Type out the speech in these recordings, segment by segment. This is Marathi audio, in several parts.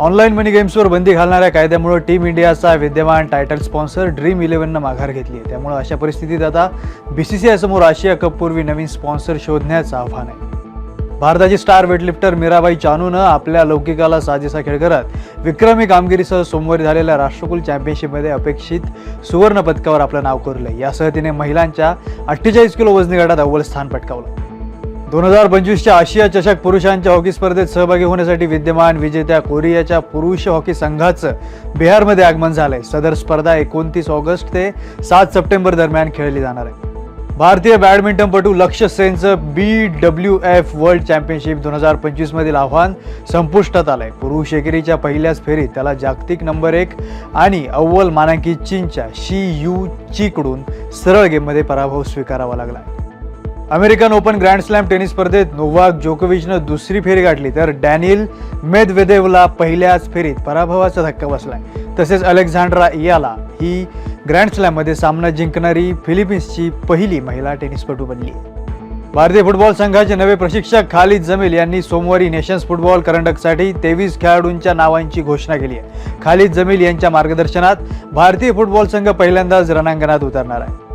ऑनलाईन मनी गेम्सवर बंदी घालणाऱ्या कायद्यामुळे टीम इंडियाचा विद्यमान टायटल स्पॉन्सर ड्रीम इलेव्हननं माघार घेतली आहे. त्यामुळे अशा परिस्थितीत आता बी सी सी आय समोर आशिया कपपूर्वी नवीन स्पॉन्सर शोधण्याचं आव्हान आहे. भारताची स्टार वेटलिफ्टर मीराबाई चानूनं आपल्या लौकिकाला साजेसा खेळ करत विक्रमी कामगिरीसह सोमवारी झालेल्या राष्ट्रकुल चॅम्पियनशिपमध्ये अपेक्षित सुवर्ण पदकावर आपलं नाव कोरलं यासह तिने महिलांच्या अठ्ठेचाळीस किलो वजनी गटात अव्वल स्थान पटकावलं. दोन हजार पंचवीसच्या आशिया चषक पुरुषांच्या हॉकी स्पर्धेत सहभागी होण्यासाठी विद्यमान विजेत्या कोरियाच्या पुरुष हॉकी संघाचं बिहारमध्ये आगमन झालंय. सदर स्पर्धा एकोणतीस ऑगस्ट ते सात सप्टेंबर दरम्यान खेळली जाणार आहे. भारतीय बॅडमिंटनपटू Lakshya सेनचं B W F world championship दोन हजार पंचवीसमधील आव्हान संपुष्टात आलंय. पुरुष एकेरीच्या पहिल्याच फेरीत त्याला जागतिक नंबर एक आणि अव्वल मानांकित चीनच्या शी यू चीकडून सरळ गेममध्ये पराभव स्वीकारावा लागला. American open grand slam tennis स्पर्धेत नोवाक जोकोविचनं दुसरी फेरी गाठली तर डॅनिल मेदवेदेवला पहिल्याच फेरीत पराभवाचा धक्का बसलाय. तसेच अलेक्झांड्रा इयाला ही ग्रँड स्लॅममध्ये सामना जिंकणारी फिलिपिन्सची पहिली महिला टेनिसपटू बनली. भारतीय फुटबॉल संघाचे नवे प्रशिक्षक खालिद जमील यांनी सोमवारी नेशन्स फुटबॉल करंडकसाठी तेवीस खेळाडूंच्या नावांची घोषणा केली आहे. खालिद जमील यांच्या मार्गदर्शनात भारतीय फुटबॉल संघ पहिल्यांदाच रणांगणात उतरणार आहे.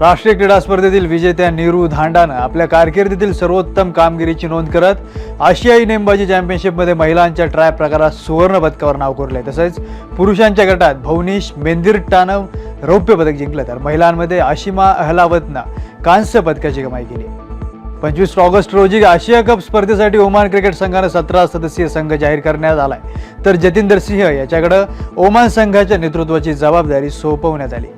राष्ट्रीय क्रीडा स्पर्धेतील विजेत्या नीरू धांडानं आपल्या कारकिर्दीतील सर्वोत्तम कामगिरीची नोंद करत आशियाई नेमबाजी चॅम्पियनशिपमध्ये महिलांच्या ट्रॅप प्रकारात सुवर्ण पदकावर नाव कोरले तसेच पुरुषांच्या गटात भवनीश मेंदिरटानं रौप्य पदक जिंकलं. तर महिलांमध्ये आशिमा अहलावतनं कांस्य पदकाची कमाई केली. पंचवीस ऑगस्ट रोजी आशिया कप स्पर्धेसाठी ओमान क्रिकेट संघानं सतरा सदस्यीय संघ जाहीर करण्यात आलाय. तर जतिंदर सिंह याच्याकडं ओमान संघाच्या नेतृत्वाची जबाबदारी सोपवण्यात आली.